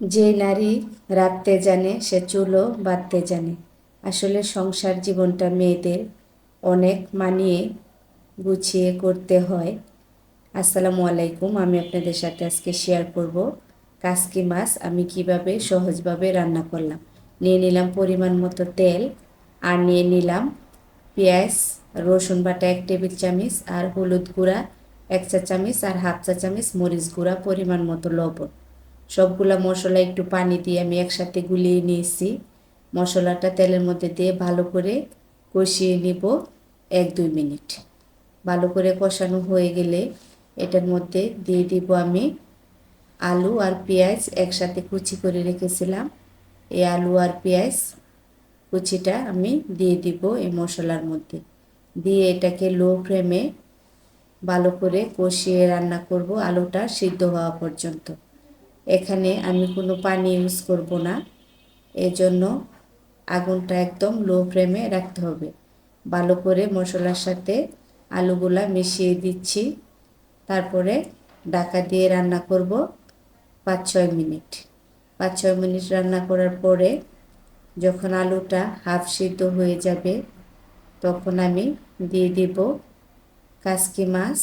যে নারী রাখতে জানে, সে চুলও বাঁধতে জানে। আসলে সংসার জীবনটা মেয়েদের অনেক মানিয়ে গুছিয়ে করতে হয়। আসসালামু আলাইকুম, আমি আপনাদের সাথে আজকে শেয়ার করব কাসকি মাছ আমি কীভাবে সহজভাবে রান্না করলাম। নিয়ে নিলাম পরিমাণ মতো তেল আর নিয়ে নিলাম পেঁয়াজ, রসুন বাটা এক টেবিল চামচ আর হলুদ গুঁড়া এক চা চামচ আর হাফ চা চামচ মরিচ গুঁড়া পরিমাণ মতো লবণ। সবগুলা মশলা একটু পানি দিয়ে আমি একসাথে গুলিয়ে নিয়েছি। মশলাটা তেলের মধ্যে দিয়ে ভালো করে কষিয়ে নিব এক দুই মিনিট। ভালো করে কষানো হয়ে গেলে এটার মধ্যে দিয়ে দিব আমি আলু আর পেঁয়াজ একসাথে কুচি করে রেখেছিলাম। এই আলু আর পেঁয়াজ কুচিটা আমি দিয়ে দিব এই মশলার মধ্যে। দিয়ে এটাকে লো ফ্লেমে ভালো করে কষিয়ে রান্না করব আলুটা সিদ্ধ হওয়া পর্যন্ত। এখানে আমি কোনো পানি ইউজ করব না। এজন্য আগুনটা একদম লো ফ্লেমে রাখতে হবে। ভালো করে মশলার সাথে আলুগুলা মিশিয়ে দিচ্ছি। তারপরে ডাকা দিয়ে রান্না করব পাঁচ ছয় মিনিট। পাঁচ ছয় মিনিট রান্না করার পরে যখন আলুটা হাফ সিদ্ধ হয়ে যাবে, তখন আমি দিয়ে দিব কাসকি মাছ,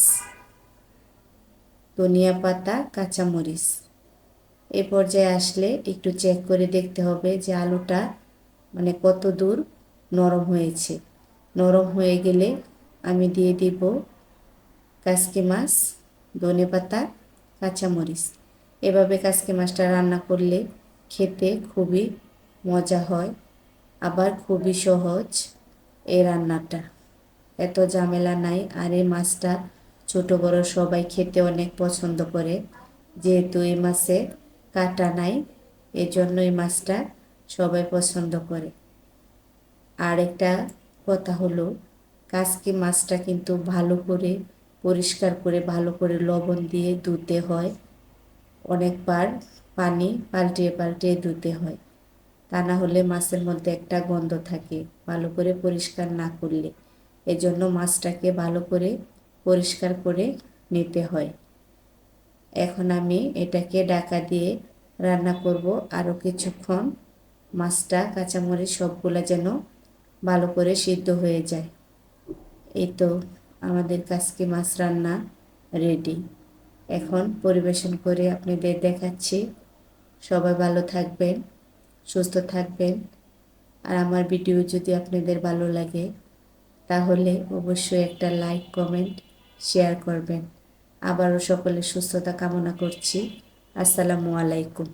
ধনিয়া পাতা, কাঁচামরিচ। এ পর্যায়ে আসলে একটু চেক করে দেখতে হবে যে আলুটা মানে কত দূর নরম হয়েছে। নরম হয়ে গেলে আমি দিয়ে দিব কাসকি মাছ, ধনে পাতা, কাঁচামরিচ। এভাবে কাসকি মাছটা রান্না করলে খেতে খুবই মজা হয়, আবার খুবই সহজ এই রান্নাটা। এত ঝামেলা নাই আর এই মাছটা ছোট বড় সবাই খেতে অনেক পছন্দ করে, যেহেতু এই মাছে কাটা নাই এজন্য এই মাছটা সবাই পছন্দ করে। আর একটা কথা হলো, কাসকি মাছটা কিন্তু ভালো করে, পরিষ্কার করে, ভালো করে লবণ দিয়ে ধুতে হয়। অনেকবার পানি পাল্টিয়ে পাল্টিয়ে ধুতে হয়। তা না হলে মাছের মধ্যে একটা গন্ধ থাকে, ভালো করে পরিষ্কার না করলে। এজন্য মাছটাকে ভালো করে পরিষ্কার করে নিতে হয়। এখন আমি এটাকে ডাকা দিয়ে রান্না করব আরও কিছুক্ষণ। মাছটা, কাঁচামরিচ সবগুলো যেন ভালো করে সিদ্ধ হয়ে যায়। এই তো আমাদের কাজকে মাছ রান্না রেডি। এখন পরিবেশন করে আপনাদের দেখাচ্ছি। সবাই ভালো থাকবেন, সুস্থ থাকবেন। আর আমার ভিডিও যদি আপনাদের ভালো লাগে, তাহলে অবশ্যই একটা লাইক, কমেন্ট, শেয়ার করবেন। আবারও সকলের সুস্থতা কামনা করছি। আসসালামু আলাইকুম।